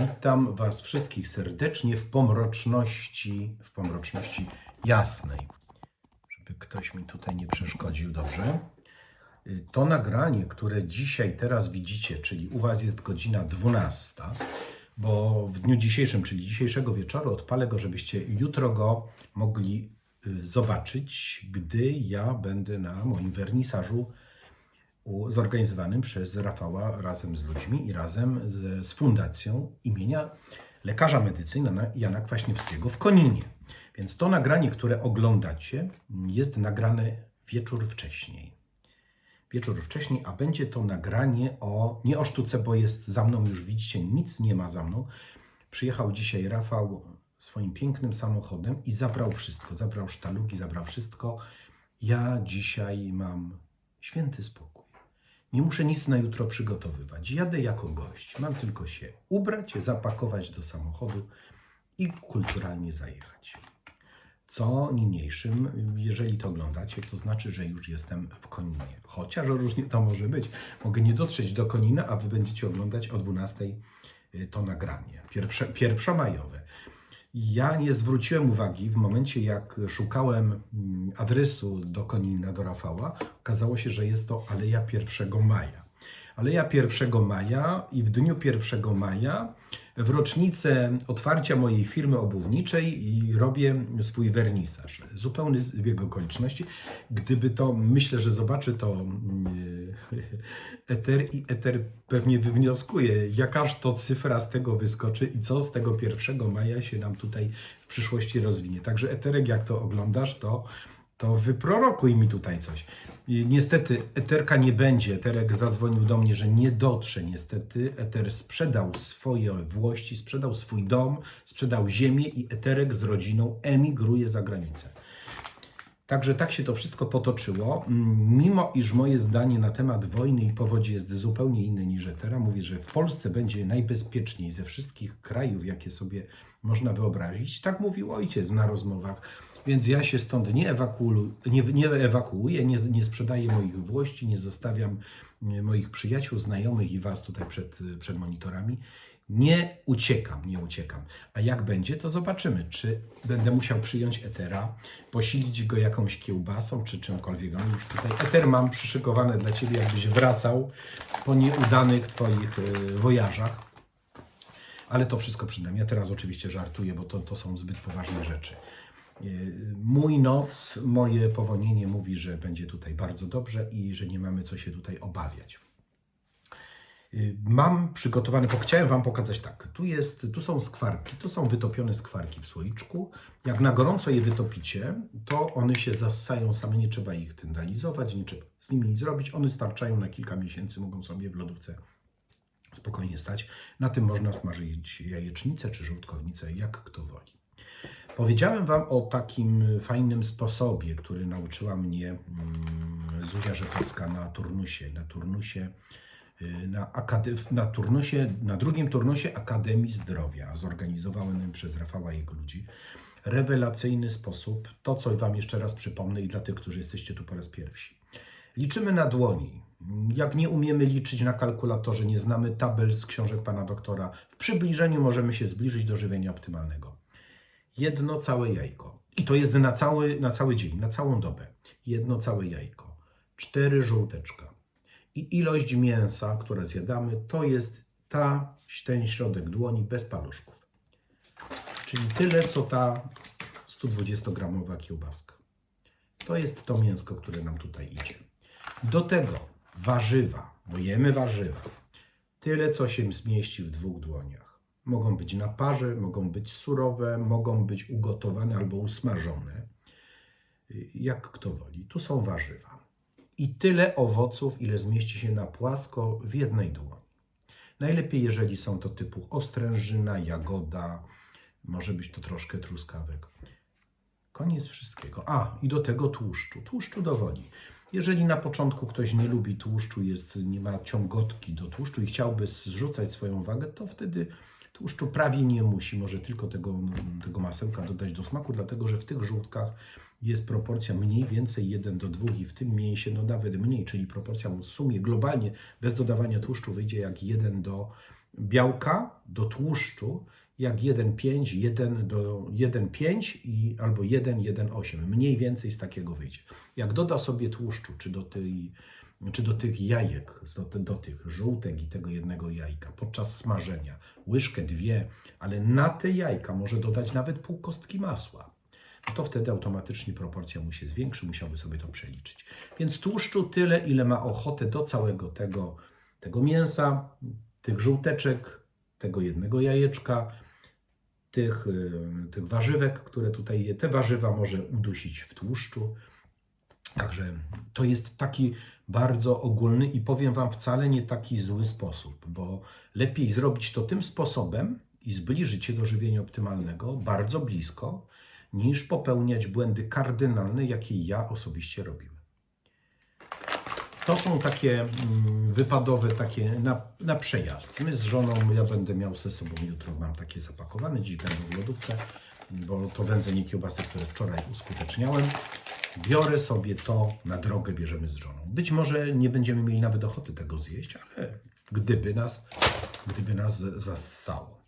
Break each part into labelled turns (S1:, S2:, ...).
S1: Witam Was wszystkich serdecznie w pomroczności, w pomroczności jasnej. Żeby ktoś mi tutaj nie przeszkodził, dobrze? Y, To nagranie, które dzisiaj, teraz widzicie, czyli u Was jest godzina 12, bo w dniu dzisiejszym, czyli dzisiejszego wieczoru, odpalę go, żebyście jutro go mogli y, zobaczyć, gdy ja będę na moim wernisażu zorganizowanym przez Rafała razem z ludźmi i razem z, z Fundacją imienia lekarza medycyny Jana Kwaśniewskiego w Koninie. Więc to nagranie, które oglądacie, jest nagrane wieczór wcześniej. Wieczór wcześniej, a będzie to nagranie o, nie o sztuce, bo jest za mną, już widzicie, nic nie ma za mną. Przyjechał dzisiaj Rafał swoim pięknym samochodem i zabrał wszystko. Zabrał sztalugi, zabrał wszystko. Ja dzisiaj mam święty spokój. Nie muszę nic na jutro przygotowywać. Jadę jako gość. Mam tylko się ubrać, zapakować do samochodu i kulturalnie zajechać. Co niniejszym, jeżeli to oglądacie, to znaczy, że już jestem w Koninie. Chociaż różnie to może być. Mogę nie dotrzeć do Konina, a wy będziecie oglądać o 12 to nagranie. Pierwsze, pierwszomajowe. Ja nie zwróciłem uwagi w momencie, jak szukałem mm, adresu do Konina, do Rafała. Okazało się, że jest to Aleja 1 Maja. Aleja 1 Maja i w dniu 1 Maja w rocznicę otwarcia mojej firmy obuwniczej i robię swój wernisaż. Zupełny zbieg okoliczności. Gdyby to, myślę, że zobaczy to mm, Eter i Eter pewnie wywnioskuje, jakaż to cyfra z tego wyskoczy i co z tego 1 maja się nam tutaj w przyszłości rozwinie. Także Eterek, jak to oglądasz, to, to wyprorokuj mi tutaj coś. Niestety Eterka nie będzie. Eterek zadzwonił do mnie, że nie dotrze. Niestety Eter sprzedał swoje włości, sprzedał swój dom, sprzedał ziemię i Eterek z rodziną emigruje za granicę. Także tak się to wszystko potoczyło. Mimo iż moje zdanie na temat wojny i powodzi jest zupełnie inne niż Etera, mówię, że w Polsce będzie najbezpieczniej ze wszystkich krajów, jakie sobie można wyobrazić. Tak mówił ojciec na rozmowach. Więc ja się stąd nie, ewakuuję, nie, nie ewakuuję, nie, nie sprzedaję moich włości, nie zostawiam moich przyjaciół, znajomych i Was tutaj przed, przed monitorami. Nie uciekam, nie uciekam. A jak będzie, to zobaczymy, czy będę musiał przyjąć Etera, posilić go jakąś kiełbasą, czy czymkolwiek. On już tutaj Eter mam przyszykowane dla Ciebie, jakbyś wracał po nieudanych Twoich y, wojażach. Ale to wszystko przydam. Ja teraz oczywiście żartuję, bo to, to są zbyt poważne rzeczy. Yy, Mój nos, moje powonienie mówi, że będzie tutaj bardzo dobrze i że nie mamy co się tutaj obawiać. Yy, Mam przygotowane, bo chciałem Wam pokazać tak. Tu, jest, tu są skwarki, to są wytopione skwarki w słoiczku. Jak na gorąco je wytopicie, to one się zassają same, nie trzeba ich tyndalizować, nie trzeba z nimi nic zrobić. One starczają na kilka miesięcy, mogą sobie w lodówce spokojnie stać. Na tym można smażyć jajecznicę czy żołądkownicę, jak kto woli. Powiedziałem Wam o takim fajnym sposobie, który nauczyła mnie mm, Zuzia Rzepecka na turnusie. Na turnusie, y, na, akade- na turnusie, na drugim turnusie Akademii Zdrowia, zorganizowanym przez Rafała i jego ludzi. Rewelacyjny sposób. To, co Wam jeszcze raz przypomnę i dla tych, którzy jesteście tu po raz pierwszy. Liczymy na dłoni. Jak nie umiemy liczyć na kalkulatorze, nie znamy tabel z książek pana doktora, w przybliżeniu możemy się zbliżyć do żywienia optymalnego jedno całe jajko. I to jest na cały, na cały dzień, na całą dobę. Jedno całe jajko, cztery żółteczka. I ilość mięsa, które zjadamy, to jest ta, ten środek dłoni bez paluszków. Czyli tyle, co ta 120-gramowa kiełbaska. To jest to mięsko, które nam tutaj idzie. Do tego warzywa, bo jemy warzywa. Tyle, co się zmieści w dwóch dłoniach. Mogą być na parze, mogą być surowe, mogą być ugotowane albo usmażone. Jak kto woli. Tu są warzywa. I tyle owoców, ile zmieści się na płasko w jednej dłoni. Najlepiej, jeżeli są to typu ostrężyna, jagoda, może być to troszkę truskawek. Koniec wszystkiego. A, i do tego tłuszczu. Tłuszczu do woli. Jeżeli na początku ktoś nie lubi tłuszczu, jest, nie ma ciągotki do tłuszczu i chciałby zrzucać swoją wagę, to wtedy tłuszczu prawie nie musi. Może tylko tego, tego masełka dodać do smaku, dlatego że w tych żółtkach jest proporcja mniej więcej 1 do 2 i w tym mięsie no nawet mniej, czyli proporcja w sumie globalnie bez dodawania tłuszczu wyjdzie jak 1 do białka do tłuszczu jak 1,5, 1 do 1,5 i albo 1,18. Mniej więcej z takiego wyjdzie. Jak doda sobie tłuszczu, czy do, tej, czy do tych jajek, do, do tych żółtek i tego jednego jajka podczas smażenia, łyżkę, dwie, ale na te jajka może dodać nawet pół kostki masła. No to wtedy automatycznie proporcja mu się zwiększy, musiałby sobie to przeliczyć. Więc tłuszczu tyle, ile ma ochotę do całego tego, tego mięsa, tych żółteczek, tego jednego jajeczka, tych, y, tych warzywek, które tutaj je. Te warzywa może udusić w tłuszczu. Także to jest taki bardzo ogólny i powiem Wam wcale nie taki zły sposób, bo lepiej zrobić to tym sposobem i zbliżyć się do żywienia optymalnego bardzo blisko, niż popełniać błędy kardynalne, jakie ja osobiście robiłem. To są takie mm, wypadowe, takie na, na przejazd. My z żoną, ja będę miał ze sobą jutro, mam takie zapakowane, dziś będą w lodówce, bo to wędzenie kiełbasy, które wczoraj uskuteczniałem. Biorę sobie to na drogę, bierzemy z żoną. Być może nie będziemy mieli nawet ochoty tego zjeść, ale gdyby nas, gdyby nas zassało.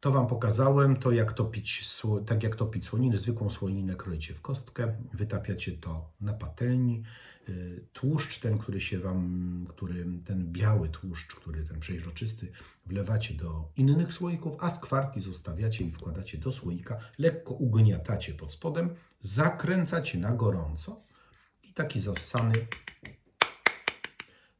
S1: To Wam pokazałem, to jak topić, tak jak topić słoninę, zwykłą słoninę kroicie w kostkę, wytapiacie to na patelni. Y, Tłuszcz ten, który się Wam, który, ten biały tłuszcz, który ten przeźroczysty, wlewacie do innych słoików, a skwarki zostawiacie i wkładacie do słoika, lekko ugniatacie pod spodem, zakręcacie na gorąco i taki zassany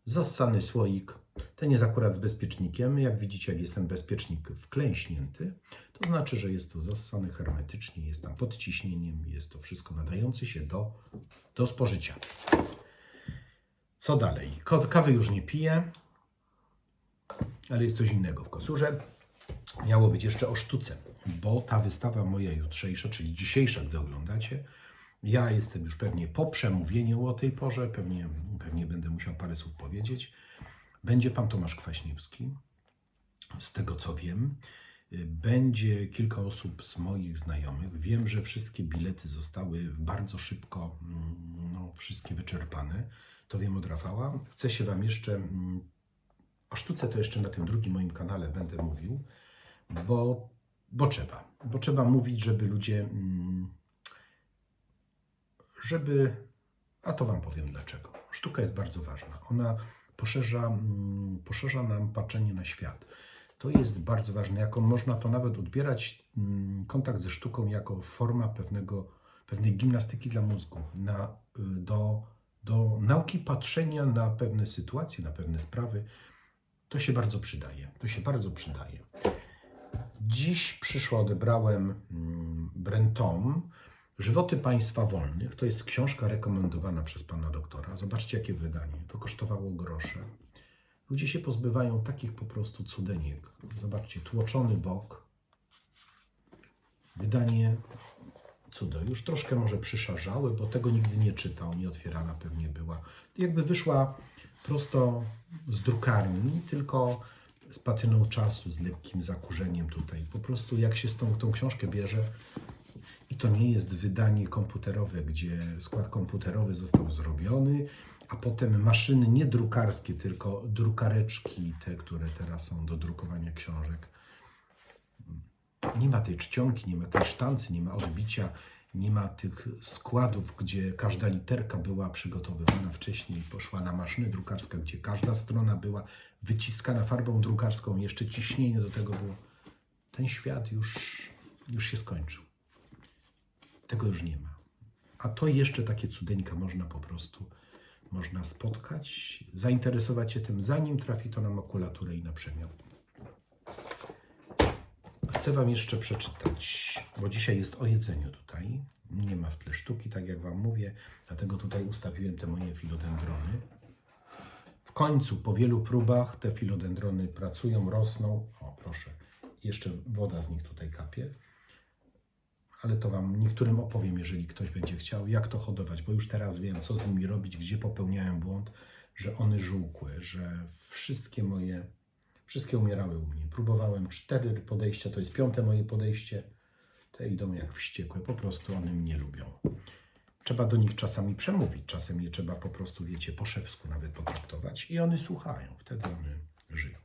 S1: zassany słoik. Ten jest akurat z bezpiecznikiem. Jak widzicie, jak jest ten bezpiecznik wklęśnięty, to znaczy, że jest to zassane hermetycznie, jest tam pod ciśnieniem, jest to wszystko nadające się do, do spożycia. Co dalej? Kawy już nie piję, ale jest coś innego w kocurze. Miało być jeszcze o sztuce, bo ta wystawa moja jutrzejsza, czyli dzisiejsza, gdy oglądacie, ja jestem już pewnie po przemówieniu o tej porze, pewnie, pewnie będę musiał parę słów powiedzieć. Będzie pan Tomasz Kwaśniewski, z tego co wiem. Będzie kilka osób z moich znajomych. Wiem, że wszystkie bilety zostały bardzo szybko, mm, no, wszystkie wyczerpane. To wiem od Rafała. Chcę się Wam jeszcze, mm, o sztuce to jeszcze na tym drugim moim kanale będę mówił, bo, bo trzeba. Bo trzeba mówić, żeby ludzie mm, żeby, a to Wam powiem dlaczego. Sztuka jest bardzo ważna. Ona poszerza, mm, poszerza nam patrzenie na świat. To jest bardzo ważne. Jako można to nawet odbierać mm, kontakt ze sztuką jako forma pewnego, pewnej gimnastyki dla mózgu, na, y, do, do nauki patrzenia na pewne sytuacje, na pewne sprawy. To się bardzo przydaje. To się bardzo przydaje. Dziś przyszło, odebrałem mm, Brenton, Żywoty Państwa Wolnych. To jest książka rekomendowana przez pana doktora. Zobaczcie, jakie wydanie. To kosztowało grosze. Ludzie się pozbywają takich po prostu cudeniek. Zobaczcie, tłoczony bok. Wydanie cudo. Już troszkę może przyszarzałe, bo tego nigdy nie czytał, nie otwierana pewnie była. Jakby wyszła prosto z drukarni, tylko z patyną czasu, z lekkim zakurzeniem tutaj. Po prostu jak się z tą, tą książkę bierze, i to nie jest wydanie komputerowe, gdzie skład komputerowy został zrobiony, a potem maszyny nie drukarskie, tylko drukareczki, te, które teraz są do drukowania książek. Nie ma tej czcionki, nie ma tej sztancy, nie ma odbicia, nie ma tych składów, gdzie każda literka była przygotowywana wcześniej, poszła na maszynę drukarską, gdzie każda strona była wyciskana farbą drukarską, jeszcze ciśnienie do tego było. Ten świat już, już się skończył. Tego już nie ma. A to jeszcze takie cudeńka można po prostu można spotkać, zainteresować się tym, zanim trafi to na makulaturę i na przemian. Chcę Wam jeszcze przeczytać, bo dzisiaj jest o jedzeniu tutaj. Nie ma w tle sztuki, tak jak Wam mówię, dlatego tutaj ustawiłem te moje filodendrony. W końcu, po wielu próbach, te filodendrony pracują, rosną. O, proszę, jeszcze woda z nich tutaj kapie ale to Wam niektórym opowiem, jeżeli ktoś będzie chciał, jak to hodować, bo już teraz wiem, co z nimi robić, gdzie popełniałem błąd, że one żółkły, że wszystkie moje, wszystkie umierały u mnie. Próbowałem cztery podejścia, to jest piąte moje podejście, te idą jak wściekłe, po prostu one mnie lubią. Trzeba do nich czasami przemówić, czasem je trzeba po prostu, wiecie, po szewsku nawet potraktować i one słuchają, wtedy one żyją.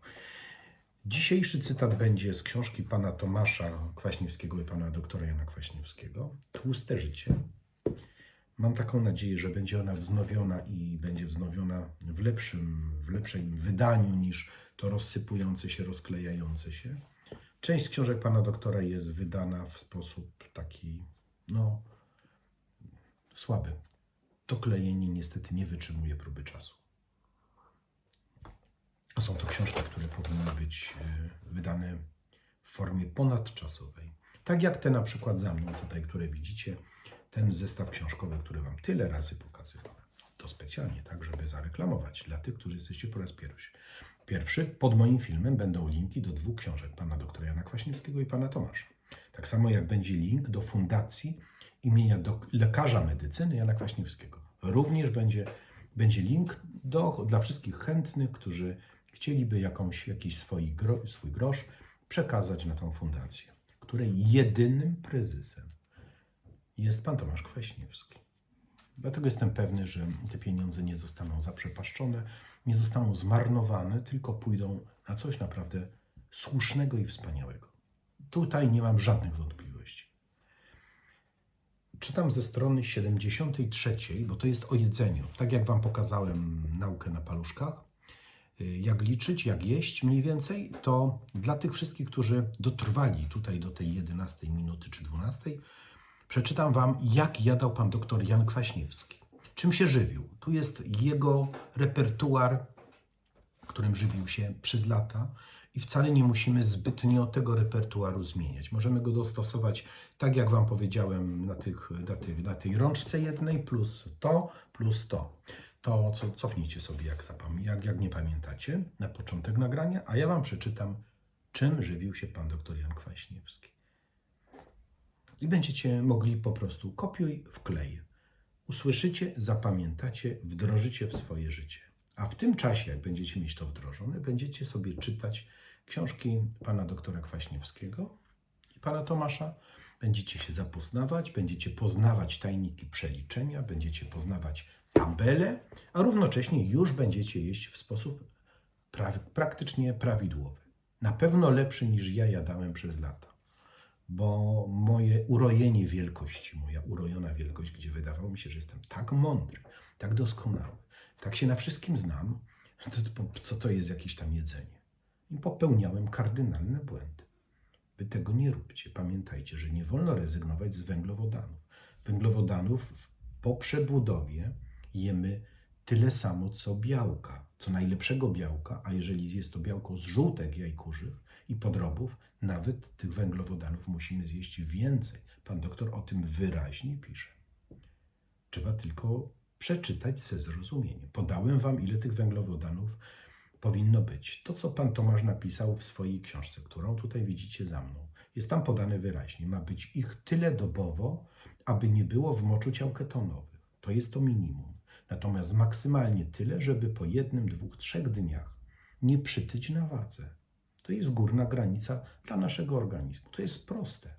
S1: Dzisiejszy cytat będzie z książki pana Tomasza Kwaśniewskiego i pana doktora Jana Kwaśniewskiego. Tłuste życie. Mam taką nadzieję, że będzie ona wznowiona i będzie wznowiona w lepszym, w lepszym wydaniu niż to rozsypujące się, rozklejające się. Część z książek pana doktora jest wydana w sposób taki, no, słaby. To klejenie niestety nie wytrzymuje próby czasu. Są to książki, być e, wydane w formie ponadczasowej. Tak jak te na przykład za mną tutaj, które widzicie, ten zestaw książkowy, który Wam tyle razy pokazywałem. To specjalnie, tak, żeby zareklamować dla tych, którzy jesteście po raz pierwszy. Pierwszy, pod moim filmem będą linki do dwóch książek, pana doktora Jana Kwaśniewskiego i pana Tomasza. Tak samo jak będzie link do fundacji imienia dok- lekarza medycyny Jana Kwaśniewskiego. Również będzie, będzie link do, dla wszystkich chętnych, którzy chcieliby jakąś, jakiś swój, gro, swój grosz przekazać na tą fundację, której jedynym prezesem jest pan Tomasz Kwaśniewski. Dlatego jestem pewny, że te pieniądze nie zostaną zaprzepaszczone, nie zostaną zmarnowane, tylko pójdą na coś naprawdę słusznego i wspaniałego. Tutaj nie mam żadnych wątpliwości. Czytam ze strony 73, bo to jest o jedzeniu. Tak jak Wam pokazałem naukę na paluszkach, jak liczyć, jak jeść mniej więcej, to dla tych wszystkich, którzy dotrwali tutaj do tej 11 minuty czy 12, przeczytam Wam, jak jadał pan doktor Jan Kwaśniewski. Czym się żywił? Tu jest jego repertuar, którym żywił się przez lata i wcale nie musimy zbytnio tego repertuaru zmieniać. Możemy go dostosować, tak jak Wam powiedziałem, na, tych, na, na tej rączce jednej, plus to, plus to. To, co cofnijcie sobie, jak, jak, jak nie pamiętacie, na początek nagrania, a ja Wam przeczytam, czym żywił się pan doktor Jan Kwaśniewski. I będziecie mogli po prostu kopiuj, wklej. Usłyszycie, zapamiętacie, wdrożycie w swoje życie. A w tym czasie, jak będziecie mieć to wdrożone, będziecie sobie czytać książki pana doktora Kwaśniewskiego i pana Tomasza. Będziecie się zapoznawać, będziecie poznawać tajniki przeliczenia, będziecie poznawać tabele, a równocześnie już będziecie jeść w sposób pra- praktycznie prawidłowy. Na pewno lepszy niż ja jadałem przez lata bo moje urojenie wielkości, moja urojona wielkość, gdzie wydawało mi się, że jestem tak mądry, tak doskonały, tak się na wszystkim znam, to, co to jest jakieś tam jedzenie. I popełniałem kardynalne błędy. Wy tego nie róbcie. Pamiętajcie, że nie wolno rezygnować z węglowodanów. Węglowodanów po przebudowie jemy tyle samo, co białka, co najlepszego białka, a jeżeli jest to białko z żółtek jajkurzych i podrobów, nawet tych węglowodanów musimy zjeść więcej. Pan doktor o tym wyraźnie pisze. Trzeba tylko przeczytać ze zrozumieniem. Podałem wam, ile tych węglowodanów powinno być. To, co pan Tomasz napisał w swojej książce, którą tutaj widzicie za mną, jest tam podane wyraźnie. Ma być ich tyle dobowo, aby nie było w moczu ciał ketonowych. To jest to minimum. Natomiast maksymalnie tyle, żeby po jednym, dwóch, trzech dniach nie przytyć na wadze. To jest górna granica dla naszego organizmu. To jest proste.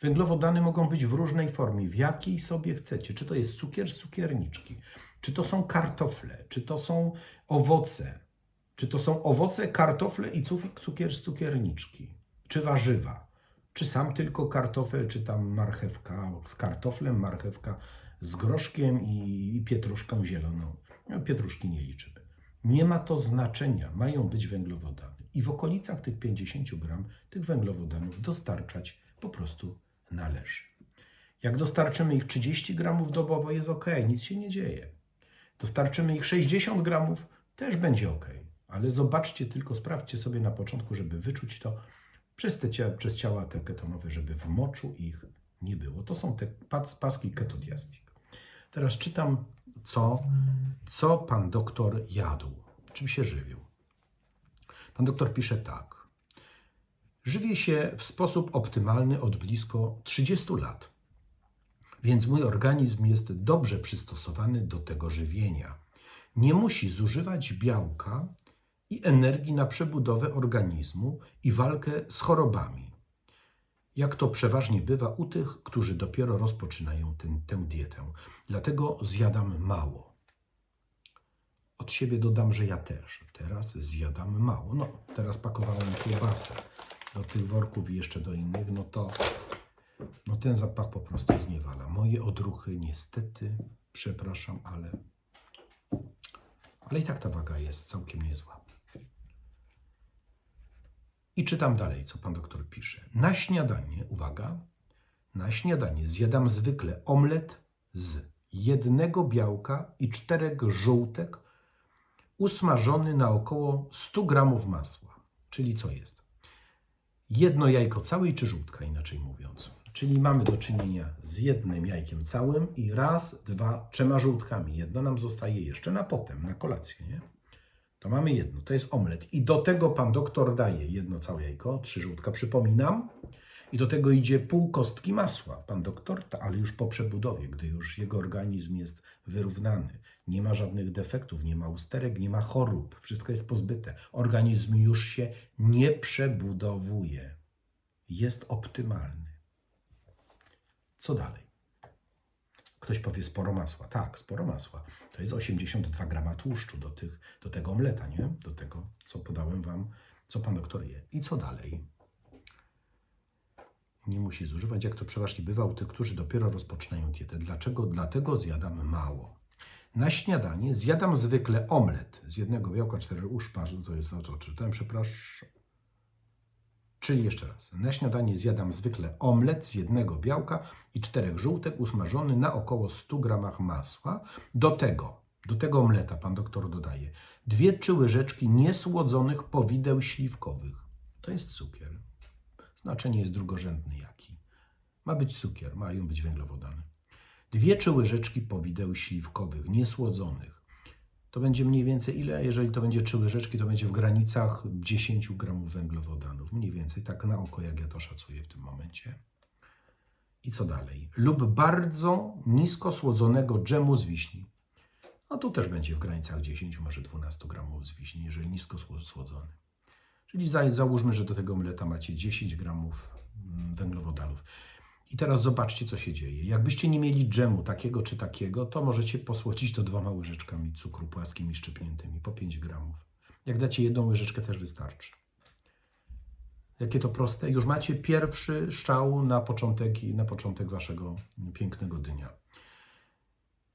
S1: Węglowodany mogą być w różnej formie, w jakiej sobie chcecie. Czy to jest cukier z cukierniczki, czy to są kartofle, czy to są owoce, czy to są owoce, kartofle i cukier z cukierniczki, czy warzywa, czy sam tylko kartofel, czy tam marchewka z kartoflem, marchewka z groszkiem i, pietruszką zieloną. Pietruszki nie liczymy. Nie ma to znaczenia, mają być węglowodany. I w okolicach tych 50 gram tych węglowodanów dostarczać po prostu należy. Jak dostarczymy ich 30 gramów dobowo, jest ok, nic się nie dzieje. Dostarczymy ich 60 gramów, też będzie ok. Ale zobaczcie tylko, sprawdźcie sobie na początku, żeby wyczuć to przez, te przez ciała te ketonowe, żeby w moczu ich nie było. To są te pas, paski ketodiastik. Teraz czytam, co, co pan doktor jadł, czym się żywił. Pan doktor pisze tak. Żywię się w sposób optymalny od blisko 30 lat, więc mój organizm jest dobrze przystosowany do tego żywienia. Nie musi zużywać białka i energii na przebudowę organizmu i walkę z chorobami, jak to przeważnie bywa u tych, którzy dopiero rozpoczynają ten, tę dietę. Dlatego zjadam mało. od siebie dodam, że ja też. Teraz zjadam mało. No, teraz pakowałem kiełbasę do tych worków i jeszcze do innych, no to no ten zapach po prostu zniewala. Moje odruchy niestety, przepraszam, ale ale i tak ta waga jest całkiem niezła. I czytam dalej, co pan doktor pisze. Na śniadanie, uwaga, na śniadanie zjadam zwykle omlet z jednego białka i czterech żółtek usmażony na około 100 gramów masła. Czyli co jest? Jedno jajko całe czy żółtka, inaczej mówiąc. Czyli mamy do czynienia z jednym jajkiem całym i raz, dwa, trzema żółtkami. Jedno nam zostaje jeszcze na potem, na kolację, nie? To mamy jedno, to jest omlet. I do tego pan doktor daje jedno całe jajko, trzy żółtka, przypominam. I do tego idzie pół kostki masła. Pan doktor, ale już po przebudowie, gdy już jego organizm jest wyrównany. Nie ma żadnych defektów, nie ma usterek, nie ma chorób. Wszystko jest pozbyte. Organizm już się nie przebudowuje. Jest optymalny. Co dalej? Ktoś powie sporo masła. Tak, sporo masła. To jest 82 grama tłuszczu do, tych, do tego omleta, nie? Do tego, co podałem wam, co pan doktor je. I co dalej? Nie musi zużywać, jak to przeważnie bywa u tych, którzy dopiero rozpoczynają dietę. Dlaczego? Dlatego zjadam mało. Na śniadanie zjadam zwykle omlet z jednego białka, cztery uszparz, to jest to, co czytałem, przepraszam. Czyli jeszcze raz. Na śniadanie zjadam zwykle omlet z jednego białka i czterech żółtek usmażony na około 100 gramach masła. Do tego, do tego omleta pan doktor dodaje dwie trzy łyżeczki niesłodzonych powideł śliwkowych. To jest cukier. Znaczenie jest drugorzędny jaki. Ma być cukier, mają być węglowodany. Dwie trzy łyżeczki powideł śliwkowych, niesłodzonych. To będzie mniej więcej ile? Jeżeli to będzie trzy łyżeczki, to będzie w granicach 10 gramów węglowodanów. Mniej więcej, tak na oko, jak ja to szacuję w tym momencie. I co dalej? Lub bardzo nisko słodzonego dżemu z wiśni. No tu też będzie w granicach 10, może 12 gramów z wiśni, jeżeli nisko sło- słodzony. Czyli za, załóżmy, że do tego omleta macie 10 gramów mm, węglowodanów. I teraz zobaczcie, co się dzieje. Jakbyście nie mieli dżemu takiego czy takiego, to możecie posłodzić to dwoma łyżeczkami cukru płaskimi szczepniętymi, po 5 gramów. Jak dacie jedną łyżeczkę, też wystarczy. Jakie to proste? Już macie pierwszy szczał na początek, na początek waszego pięknego dnia.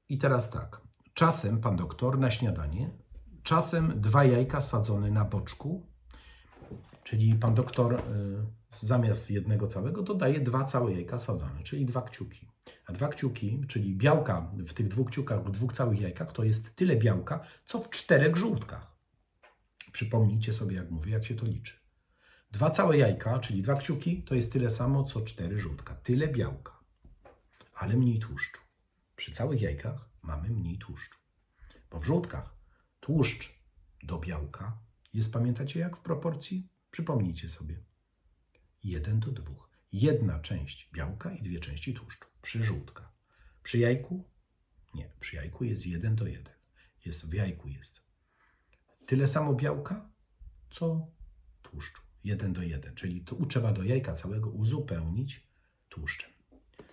S1: I teraz tak. Czasem pan doktor na śniadanie, czasem dwa jajka sadzone na boczku, czyli pan doktor y, zamiast jednego całego dodaje dwa całe jajka sadzone, czyli dwa kciuki. A dwa kciuki, czyli białka w tych dwóch kciukach, w dwóch całych jajkach, to jest tyle białka, co w czterech żółtkach. Przypomnijcie sobie, jak mówię, jak się to liczy. Dwa całe jajka, czyli dwa kciuki, to jest tyle samo, co cztery żółtka. Tyle białka, ale mniej tłuszczu. Przy całych jajkach mamy mniej tłuszczu. Bo w żółtkach tłuszcz do białka jest, pamiętacie jak w proporcji? Przypomnijcie sobie. 1 do 2. Jedna część białka i dwie części tłuszczu. Przy żółtkach. Przy jajku? Nie. Przy jajku jest 1 do 1. Jest, w jajku jest tyle samo białka, co tłuszczu. 1 do 1. Czyli tu trzeba do jajka całego uzupełnić tłuszczem.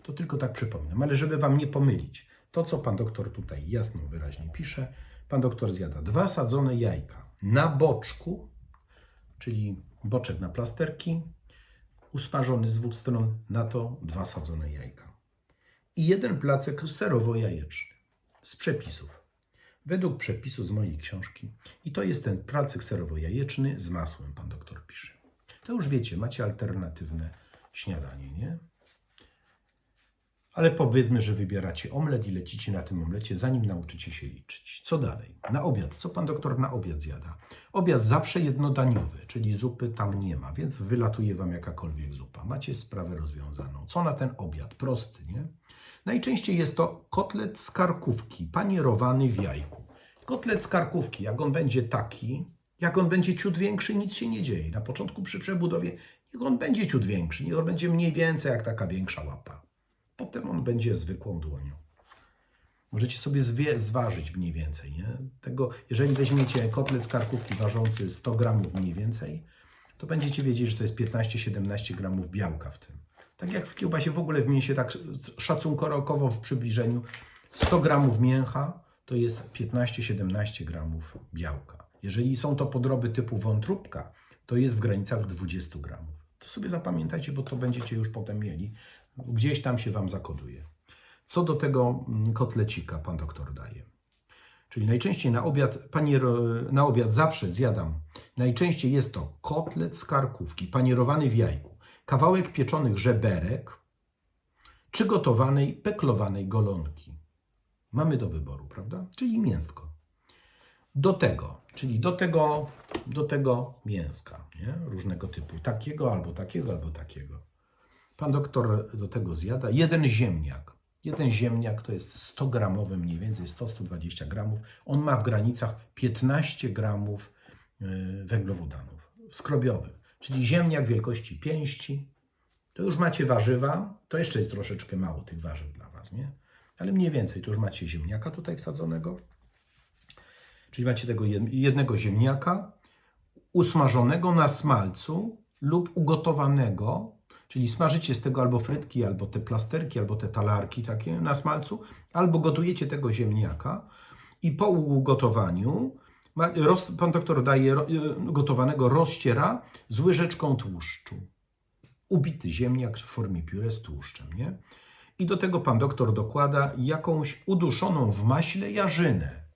S1: To tylko tak przypominam, ale żeby Wam nie pomylić, to co Pan doktor tutaj jasno, wyraźnie pisze, Pan doktor zjada dwa sadzone jajka na boczku, czyli boczek na plasterki, usmażony z dwóch stron, na to dwa sadzone jajka. I jeden placek serowo-jajeczny z przepisów. Według przepisu z mojej książki. I to jest ten placek serowo-jajeczny z masłem, pan doktor pisze. To już wiecie, macie alternatywne śniadanie, nie? Ale powiedzmy, że wybieracie omlet i lecicie na tym omlecie, zanim nauczycie się liczyć. Co dalej? Na obiad. Co pan doktor na obiad zjada? Obiad zawsze jednodaniowy, czyli zupy tam nie ma, więc wylatuje wam jakakolwiek zupa. Macie sprawę rozwiązaną. Co na ten obiad? Prosty, nie? Najczęściej jest to kotlet z karkówki, panierowany w jajku. Kotlet z karkówki, jak on będzie taki, jak on będzie ciut większy, nic się nie dzieje. Na początku przy przebudowie niech on będzie ciut większy, niech on będzie mniej więcej jak taka większa łapa. Potem on będzie zwykłą dłonią. Możecie sobie zważyć mniej więcej. Nie? Tego, jeżeli weźmiecie kotlet z karkówki ważący 100 gramów mniej więcej, to będziecie wiedzieć, że to jest 15-17 gramów białka w tym. Tak jak w kiełbasie w ogóle w mięsie, tak szacunkorokowo w przybliżeniu 100 gramów mięcha to jest 15-17 gramów białka. Jeżeli są to podroby typu wątróbka, to jest w granicach 20 gramów. To sobie zapamiętajcie, bo to będziecie już potem mieli. Gdzieś tam się Wam zakoduje. Co do tego mm, kotlecika pan doktor daje. Czyli najczęściej na obiad, panier, na obiad zawsze zjadam. Najczęściej jest to kotlet z karkówki, panierowany w jajku, kawałek pieczonych żeberek, czy gotowanej, peklowanej golonki. Mamy do wyboru, prawda? Czyli mięsko. Do tego, czyli do tego, do tego mięska, nie? różnego typu, takiego albo takiego, albo takiego. Pan doktor do tego zjada jeden ziemniak. Jeden ziemniak to jest 100 gramowy mniej więcej, 100-120 gramów. On ma w granicach 15 gramów y, węglowodanów skrobiowych. Czyli ziemniak wielkości pięści. To już macie warzywa. To jeszcze jest troszeczkę mało tych warzyw dla Was, nie? Ale mniej więcej to już macie ziemniaka tutaj wsadzonego. Czyli macie tego jed- jednego ziemniaka usmażonego na smalcu lub ugotowanego, czyli smażycie z tego albo frytki, albo te plasterki, albo te talarki takie na smalcu, albo gotujecie tego ziemniaka i po ugotowaniu pan doktor daje y, gotowanego, rozciera z łyżeczką tłuszczu. Ubity ziemniak w formie pióre z tłuszczem, nie? I do tego pan doktor dokłada jakąś uduszoną w maśle jarzynę.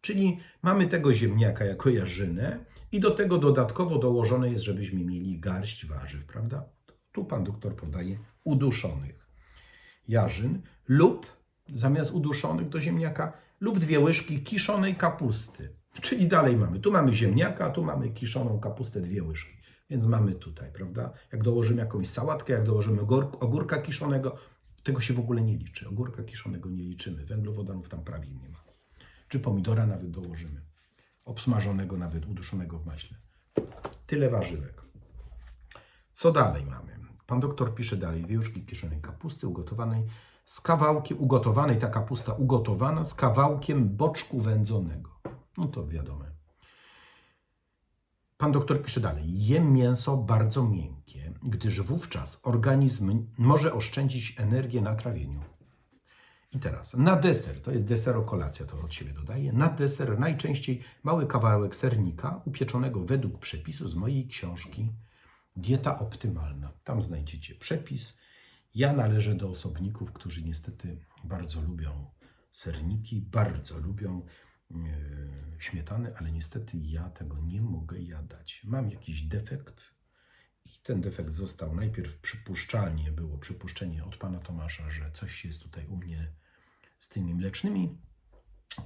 S1: Czyli mamy tego ziemniaka jako jarzynę i do tego dodatkowo dołożone jest, żebyśmy mieli garść warzyw, prawda? Tu pan doktor podaje uduszonych jarzyn lub zamiast uduszonych do ziemniaka lub dwie łyżki kiszonej kapusty. Czyli dalej mamy, tu mamy ziemniaka, tu mamy kiszoną kapustę, dwie łyżki. Więc mamy tutaj, prawda? Jak dołożymy jakąś sałatkę, jak dołożymy ogór- ogórka kiszonego, tego się w ogóle nie liczy. Ogórka kiszonego nie liczymy. Węglowodanów tam prawie nie ma. Czy pomidora nawet dołożymy. Obsmażonego, nawet uduszonego w maśle. Tyle warzywek. Co dalej mamy? Pan doktor pisze dalej. Łyżki kiszonej kapusty ugotowanej z kawałkiem, ugotowanej ta kapusta ugotowana z kawałkiem boczku wędzonego. No to wiadomo. Pan doktor pisze dalej. Jem mięso bardzo miękkie, gdyż wówczas organizm może oszczędzić energię na trawieniu. I teraz na deser, to jest deserokolacja, to od siebie dodaję. Na deser najczęściej mały kawałek sernika upieczonego według przepisu z mojej książki Dieta optymalna. Tam znajdziecie przepis. Ja należę do osobników, którzy niestety bardzo lubią serniki, bardzo lubią e, śmietany, ale niestety ja tego nie mogę jadać. Mam jakiś defekt i ten defekt został najpierw przypuszczalnie, było przypuszczenie od pana Tomasza, że coś jest tutaj u mnie z tymi mlecznymi,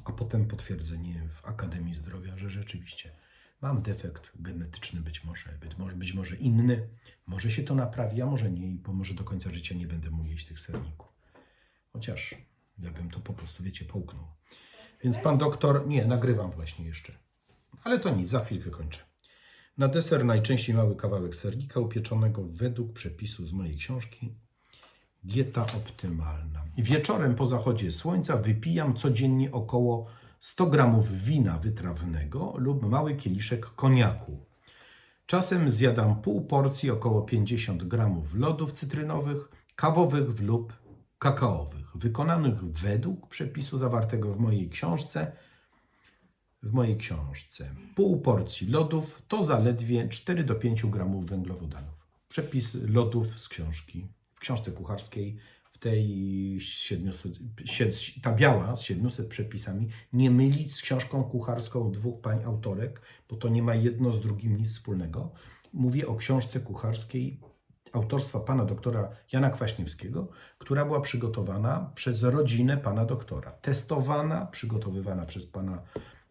S1: a potem potwierdzenie w Akademii Zdrowia, że rzeczywiście mam defekt genetyczny, być może, być może, być może inny. Może się to naprawi, a może nie i może do końca życia nie będę mógł jeść tych serników. Chociaż ja bym to po prostu, wiecie, połknął. Więc pan doktor, nie, nagrywam właśnie jeszcze. Ale to nic, za chwilkę kończę. Na deser najczęściej mały kawałek sernika upieczonego według przepisu z mojej książki Dieta optymalna. Wieczorem po zachodzie słońca wypijam codziennie około 100 gramów wina wytrawnego lub mały kieliszek koniaku. Czasem zjadam pół porcji, około 50 gramów lodów cytrynowych, kawowych lub kakaowych, wykonanych według przepisu zawartego w mojej książce. W mojej książce pół porcji lodów to zaledwie 4 do 5 gramów węglowodanów. Przepis lodów z książki, w książce kucharskiej, tej 700, sie- ta biała z 700 przepisami, nie mylić z książką kucharską dwóch pań autorek, bo to nie ma jedno z drugim nic wspólnego. Mówię o książce kucharskiej autorstwa pana doktora Jana Kwaśniewskiego, która była przygotowana przez rodzinę pana doktora. Testowana, przygotowywana przez pana,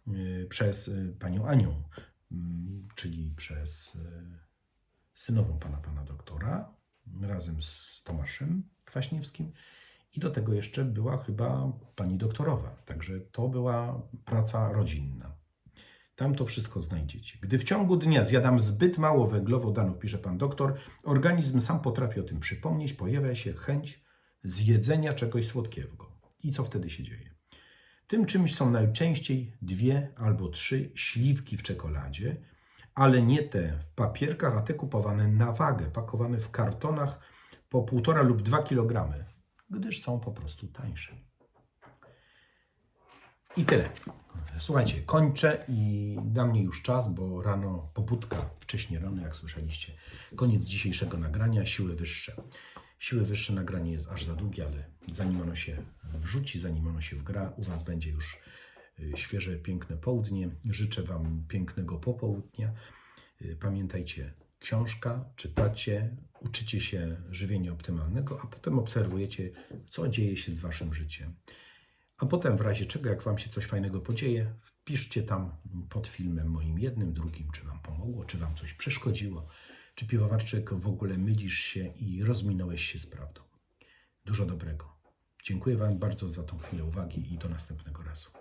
S1: y, przez y, panią Anią, mm, czyli przez y, synową pana pana doktora, razem z Tomaszem Kwaśniewskim. I do tego jeszcze była chyba pani doktorowa. Także to była praca rodzinna. Tam to wszystko znajdziecie. Gdy w ciągu dnia zjadam zbyt mało węglowodanów, pisze pan doktor, organizm sam potrafi o tym przypomnieć, pojawia się chęć zjedzenia czegoś słodkiego. I co wtedy się dzieje? Tym czymś są najczęściej dwie albo trzy śliwki w czekoladzie, ale nie te w papierkach, a te kupowane na wagę, pakowane w kartonach po 1,5 lub 2 kg, gdyż są po prostu tańsze. I tyle. Słuchajcie, kończę i na mnie już czas, bo rano pobudka, wcześniej rano, jak słyszeliście. Koniec dzisiejszego nagrania, siły wyższe. Siły wyższe nagranie jest aż za długie, ale zanim ono się wrzuci, zanim ono się wgra, u Was będzie już świeże, piękne południe. Życzę Wam pięknego popołudnia. Y, Pamiętajcie, książka, czytacie, uczycie się żywienia optymalnego, a potem obserwujecie, co dzieje się z Waszym życiem. A potem w razie czego, jak Wam się coś fajnego podzieje, wpiszcie tam pod filmem moim jednym, drugim, czy Wam pomogło, czy Wam coś przeszkodziło, czy piwowarczyk w ogóle mylisz się i rozminąłeś się z prawdą. Dużo dobrego. Dziękuję Wam bardzo za tą chwilę uwagi i do następnego razu.